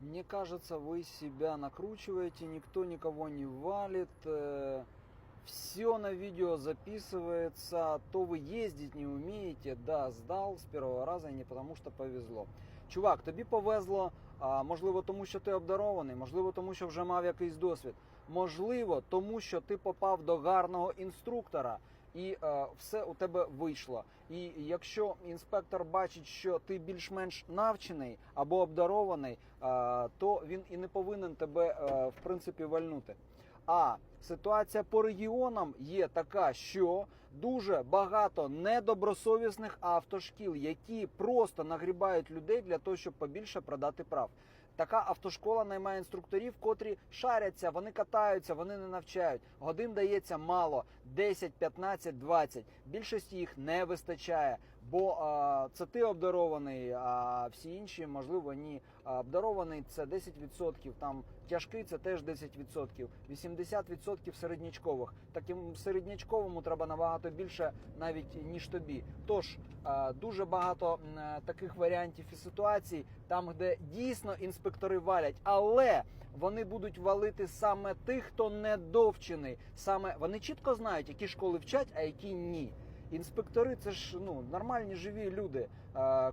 Мне кажется, вы себя накручиваете, никто никого не валит. Все на видео записывается, то вы ездить не умеете, да, сдал з першого разу не потому, що повезло. Чувак, тобі повезло, а, можливо, тому що ти обдарований, можливо, тому що вже мав якийсь досвід, можливо, тому що ти попав до гарного інструктора. І е, все у тебе вийшло. І якщо інспектор бачить, що ти більш-менш навчений або обдарований, е, то він і не повинен тебе е, в принципі вальнути. А ситуація по регіонам є така, що дуже багато недобросовісних автошкіл, які просто нагрібають людей для того, щоб побільше продати прав. Така автошкола наймає інструкторів, котрі шаряться, вони катаються, вони не навчають. Годин дається мало 10, 15, 20. Більшості їх не вистачає, бо а, це ти обдарований, а всі інші, можливо, ні. А, Обдарований це 10%, там тяжкий це теж 10%, 80% середнячкових. Таким середнячковому треба набагато більше навіть ніж тобі. Тож а, дуже багато м, е, таких варіантів і ситуацій, там, де дійсно інспектори валять, але вони будуть валити саме тих, хто недовчений. Саме вони чітко знають, які школи вчать, а які ні. Інспектори це ж ну нормальні живі люди,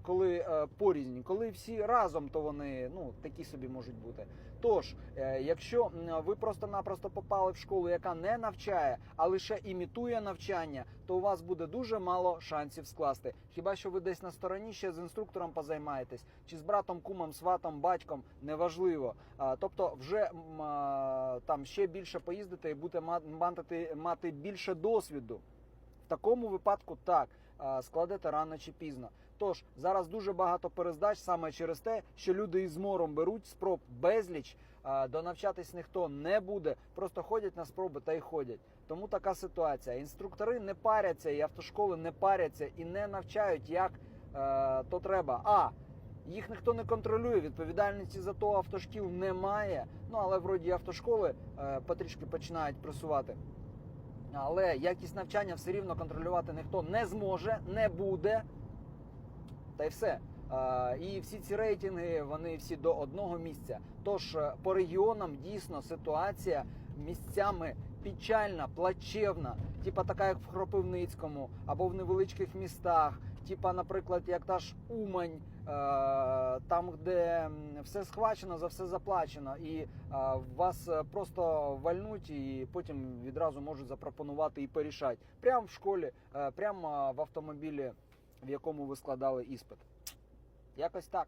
коли е, порізні, коли всі разом, то вони ну такі собі можуть бути. Тож, е, якщо ви просто-напросто попали в школу, яка не навчає, а лише імітує навчання, то у вас буде дуже мало шансів скласти. Хіба що ви десь на стороні ще з інструктором позаймаєтесь, чи з братом, кумом, сватом, батьком, неважливо. Тобто, вже там ще більше поїздите і ма- мати, мати більше досвіду. В такому випадку так складете рано чи пізно. Тож зараз дуже багато перездач саме через те, що люди із мором беруть спроб безліч. Донавчатись ніхто не буде, просто ходять на спроби та й ходять. Тому така ситуація. Інструктори не паряться, і автошколи не паряться і не навчають, як е, то треба. А їх ніхто не контролює, відповідальності за то автошкіл немає. Ну але вроді автошколи е, потрішки починають пресувати. Але якість навчання все рівно контролювати ніхто не зможе, не буде. Та й все. І всі ці рейтинги вони всі до одного місця. Тож е, по регіонам дійсно ситуація місцями печальна, плачевна, типа така, як в Хропивницькому, або в невеличких містах, типа, наприклад, як та ж Умань, там, де все схвачено, за все заплачено, і е, вас е, просто вальнуть, і потім відразу можуть запропонувати і порішати. Прямо в школі, е, прямо в автомобілі, в якому ви складали іспит. Якось так.